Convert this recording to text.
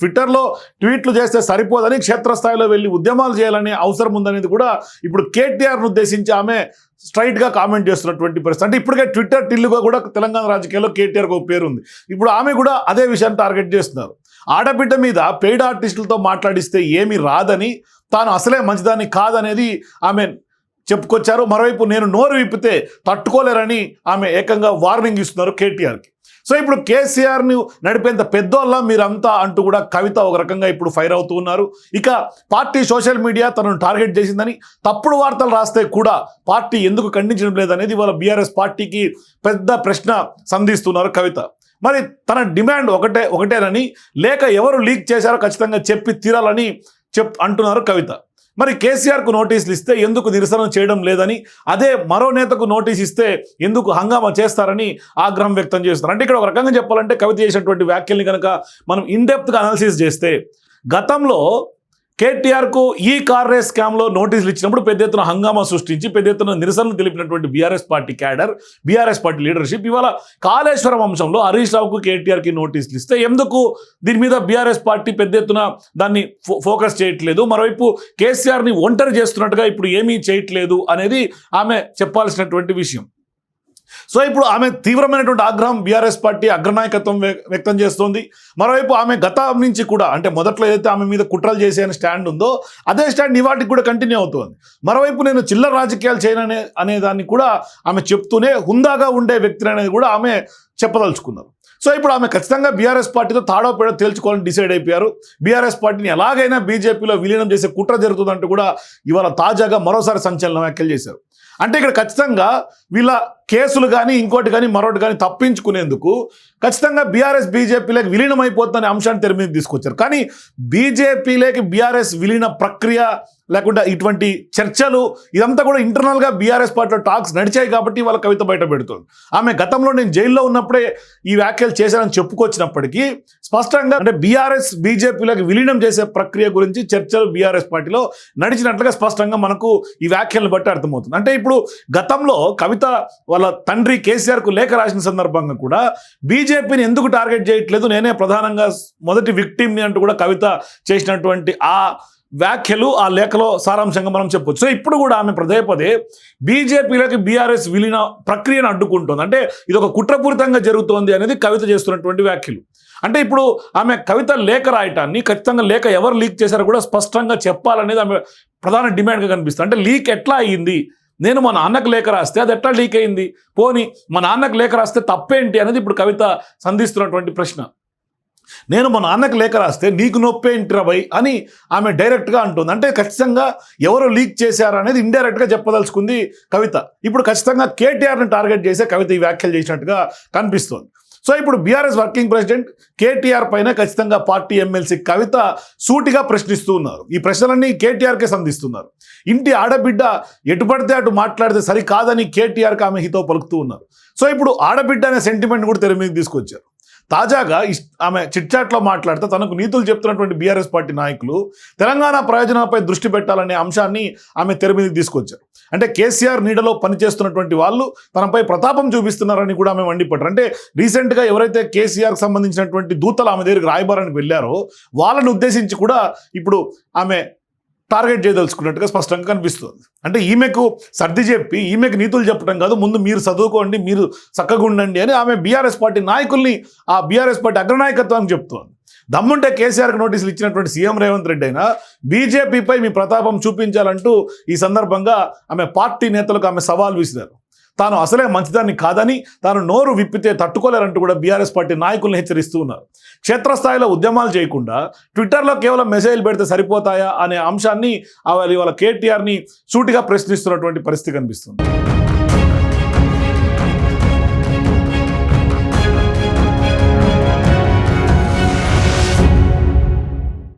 ట్విట్టర్లో ట్వీట్లు చేస్తే సరిపోదని క్షేత్రస్థాయిలో వెళ్ళి ఉద్యమాలు చేయాలనే అవసరం ఉందనేది కూడా ఇప్పుడు కేటీఆర్ను ఉద్దేశించి ఆమె స్ట్రైట్గా కామెంట్ చేస్తున్నటువంటి పరిస్థితి. అంటే ఇప్పటికే ట్విట్టర్ టిల్లుగా కూడా తెలంగాణ రాజకీయాల్లో కేటీఆర్కి ఒక పేరు ఉంది. ఇప్పుడు ఆమె కూడా అదే విషయాన్ని టార్గెట్ చేస్తున్నారు. ఆడబిడ్డ మీద పెయిడ్ ఆర్టిస్టులతో మాట్లాడిస్తే ఏమీ రాదని తాను అసలే మంచిదాన్ని కాదనేది ఆమె చెప్పుకొచ్చారు. మరోవైపు నేను నోరు విప్పితే తట్టుకోలేరని ఆమె ఏకంగా వార్నింగ్ ఇస్తున్నారు కేటీఆర్కి. సో ఇప్పుడు కేసీఆర్ని నడిపేంత పెద్దోళ్ళ మీరంతా అంటూ కూడా కవిత ఒక రకంగా ఇప్పుడు ఫైర్ అవుతూ ఉన్నారు. ఇక పార్టీ సోషల్ మీడియా తనను టార్గెట్ చేసిందని తప్పుడు వార్తలు రాస్తే కూడా పార్టీ ఎందుకు ఖండించడం లేదనేది వాళ్ళ బీఆర్ఎస్ పార్టీకి పెద్ద ప్రశ్న సంధిస్తున్నారు కవిత. మరి తన డిమాండ్ ఒకటే ఒకటేనని లేక ఎవరు లీక్ చేశారో ఖచ్చితంగా చెప్పి తీరాలని చెప్ అంటున్నారు కవిత. మరి కేసీఆర్కు నోటీసులు ఇస్తే ఎందుకు నిరసన చేయడం లేదని అదే మరో నేతకు నోటీస్ ఇస్తే ఎందుకు హంగామా చేస్తారని ఆగ్రహం వ్యక్తం చేస్తున్నారు. అంటే ఇక్కడ ఒక రకంగా చెప్పాలంటే కవిత చేసినటువంటి వ్యాఖ్యల్ని కనుక మనం ఇన్డెప్త్గా అనాలిసిస్ చేస్తే గతంలో కేటీఆర్కు ఈ కార్ రేస్ స్కామ్లో నోటీసులు ఇచ్చినప్పుడు పెద్ద ఎత్తున హంగామా సృష్టించి పెద్ద ఎత్తున నిరసనలు తెలిపినటువంటి BRS party cadre BRS party leadership ఇవాళ కాళేశ్వరం అంశంలో హరీష్ రావుకు కేటీఆర్కి నోటీసులు ఇస్తే ఎందుకు దీని మీద బీఆర్ఎస్ పార్టీ పెద్ద ఎత్తున దాన్ని ఫో ఫోకస్ చేయట్లేదు? మరోవైపు కేసీఆర్ని ఒంటరి చేస్తున్నట్టుగా ఇప్పుడు ఏమీ చేయట్లేదు అనేది ఆమె చెప్పాల్సినటువంటి విషయం. సో ఇప్పుడు ఆమె తీవ్రమైనటువంటి ఆగ్రహం బీఆర్ఎస్ పార్టీ అగ్రనాయకత్వం వ్యక్తం చేస్తోంది. మరోవైపు ఆమె గతం నుంచి కూడా అంటే మొదట్లో ఏదైతే ఆమె మీద కుట్రలు చేసే స్టాండ్ ఉందో అదే స్టాండ్ ఇవాటికి కూడా కంటిన్యూ అవుతోంది. మరోవైపు నేను చిల్లర రాజకీయాలు చేయననే అనే దాన్ని కూడా ఆమె చెప్తూనే హుందాగా ఉండే వ్యక్తిని అనేది కూడా ఆమె చెప్పదలుచుకున్నారు. సో ఇప్పుడు ఆమె ఖచ్చితంగా బీఆర్ఎస్ పార్టీతో తాడో పేడో తేల్చుకోవాలని డిసైడ్ అయిపోయారు. బీఆర్ఎస్ పార్టీని ఎలాగైనా బీజేపీలో విలీనం చేసే కుట్ర జరుగుతుందంటూ కూడా ఇవాళ తాజాగా మరోసారి సంచలన వ్యాఖ్యలు చేశారు. అంటే ఇక్కడ ఖచ్చితంగా వీళ్ళ కేసులు కానీ ఇంకోటి కానీ మరొకటి కానీ తప్పించుకునేందుకు ఖచ్చితంగా బీఆర్ఎస్ బీజేపీలోకి విలీనం అయిపోతుందనే అంశాన్ని తెర మీద తీసుకొచ్చారు. కానీ బీజేపీలోకి బీఆర్ఎస్ విలీన ప్రక్రియ లేకుంటే ఇటువంటి చర్చలు ఇదంతా కూడా ఇంటర్నల్గా బీఆర్ఎస్ పార్టీలో టాక్స్ నడిచాయి కాబట్టి వాళ్ళ కవిత బయట పెడుతుంది. ఆమె గతంలో నేను జైల్లో ఉన్నప్పుడే ఈ వ్యాఖ్యలు చేశానని చెప్పుకొచ్చినప్పటికీ స్పష్టంగా అంటే బీఆర్ఎస్ బీజేపీలోకి విలీనం చేసే ప్రక్రియ గురించి చర్చలు బీఆర్ఎస్ పార్టీలో నడిచినట్లుగా స్పష్టంగా మనకు ఈ వ్యాఖ్యలను బట్టి అర్థమవుతుంది. అంటే ఇప్పుడు గతంలో కవిత వాళ్ళ తండ్రి కేసీఆర్కు లేఖ రాసిన సందర్భంగా కూడా బీజేపీని ఎందుకు టార్గెట్ చేయట్లేదు? నేనే ప్రధానంగా మొదటి విక్టిమ్ని అంటూ కూడా కవిత చేసినటువంటి ఆ వ్యాఖ్యలు ఆ లేఖలో సారాంశంగా మనం చెప్పొచ్చు సో ఇప్పుడు కూడా ఆమె పదే పదే బీజేపీలోకి బీఆర్ఎస్ విలీన ప్రక్రియను అడ్డుకుంటుంది. అంటే ఇది ఒక కుట్రపూరితంగా జరుగుతోంది అనేది కవిత చేస్తున్నటువంటి వ్యాఖ్యలు. అంటే ఇప్పుడు ఆమె కవిత లేఖ రాయటాన్ని ఖచ్చితంగా లేఖ ఎవరు లీక్ చేశారో కూడా స్పష్టంగా చెప్పాలనేది ఆమె ప్రధాన డిమాండ్గా కనిపిస్తుంది. అంటే లీక్ ఎట్లా అయ్యింది నేను మా నాన్నకు లేఖ రాస్తే అది ఎట్లా లీక్ అయింది? పోని మా నాన్నకు లేఖ రాస్తే తప్పేంటి అనేది ఇప్పుడు కవిత సంధిస్తున్నటువంటి ప్రశ్న. నేను మా నాన్నకు లేఖ రాస్తే నీకు నొప్పేంటిరా బై అని ఆమె డైరెక్ట్గా అంటుంది. అంటే ఖచ్చితంగా ఎవరు లీక్ చేశారు అనేది ఇండైరెక్ట్గా చెప్పదలుచుకుంది కవిత. ఇప్పుడు ఖచ్చితంగా కేటీఆర్ని టార్గెట్ చేసే కవిత ఈ వ్యాఖ్యలు చేసినట్టుగా కనిపిస్తోంది. సో ఇప్పుడు బీఆర్ఎస్ వర్కింగ్ ప్రెసిడెంట్ కేటీఆర్ పైన ఖచ్చితంగా పార్టీ ఎమ్మెల్సీ కవిత సూటిగా ప్రశ్నిస్తూ ఉన్నారు. ఈ ప్రశ్నలన్నీ కేటీఆర్కే సంధిస్తున్నారు. ఇంటి ఆడబిడ్డ ఎటు పడితే అటు మాట్లాడితే సరికాదని కేటీఆర్కి ఆమె హితో పలుకుతూ ఉన్నారు. సో ఇప్పుడు ఆడబిడ్డ అనే సెంటిమెంట్ కూడా తెర మీద తీసుకొచ్చారు. తాజాగా ఆమె చిట్చాట్లో మాట్లాడితే తనకు నీతులు చెప్తున్నటువంటి బీఆర్ఎస్ పార్టీ నాయకులు తెలంగాణ ప్రయోజనాలపై దృష్టి పెట్టాలనే అంశాన్ని ఆమె తెర మీదకి తీసుకొచ్చారు. అంటే కేసీఆర్ నీడలో పనిచేస్తున్నటువంటి వాళ్ళు తనపై ప్రతాపం చూపిస్తున్నారని కూడా ఆమె మండిపడ్డారు. అంటే రీసెంట్గా ఎవరైతే కేసీఆర్కి సంబంధించినటువంటి దూతలు ఆమె దగ్గరికి రాయబారానికి వెళ్ళారో వాళ్ళని ఉద్దేశించి కూడా ఇప్పుడు ఆమె టార్గెట్ చేయదలుచుకున్నట్టుగా స్పష్టంగా కనిపిస్తుంది. అంటే ఈమెకు సర్ది చెప్పి ఈమెకు నీతులు చెప్పడం కాదు ముందు మీరు చదువుకోండి మీరు చక్కగా ఉండండి అని ఆమె బీఆర్ఎస్ పార్టీ నాయకుల్ని ఆ బీఆర్ఎస్ పార్టీ అగ్రనాయకత్వానికి చెప్తోంది. దమ్ముంటే కేసీఆర్కి నోటీసులు ఇచ్చినటువంటి సీఎం రేవంత్ రెడ్డి అయినా బీజేపీపై మీ ప్రతాపం చూపించాలంటూ ఈ సందర్భంగా ఆమె పార్టీ నేతలకు ఆమె సవాల్ విసిరారు. తాను అసలే మంచిదాన్ని కాదని తాను నోరు విప్పితే తట్టుకోలేరంటూ కూడా బీఆర్ఎస్ పార్టీ నాయకుల్ని హెచ్చరిస్తూ ఉన్నారు. క్షేత్రస్థాయిలో ఉద్యమాలు చేయకుండా ట్విట్టర్లో కేవలం మెసేజ్లు పెడితే సరిపోతాయా అనే అంశాన్ని ఆ వాళ్ళ కేటీఆర్ని సూటిగా ప్రశ్నిస్తున్నటువంటి పరిస్థితి కనిపిస్తుంది.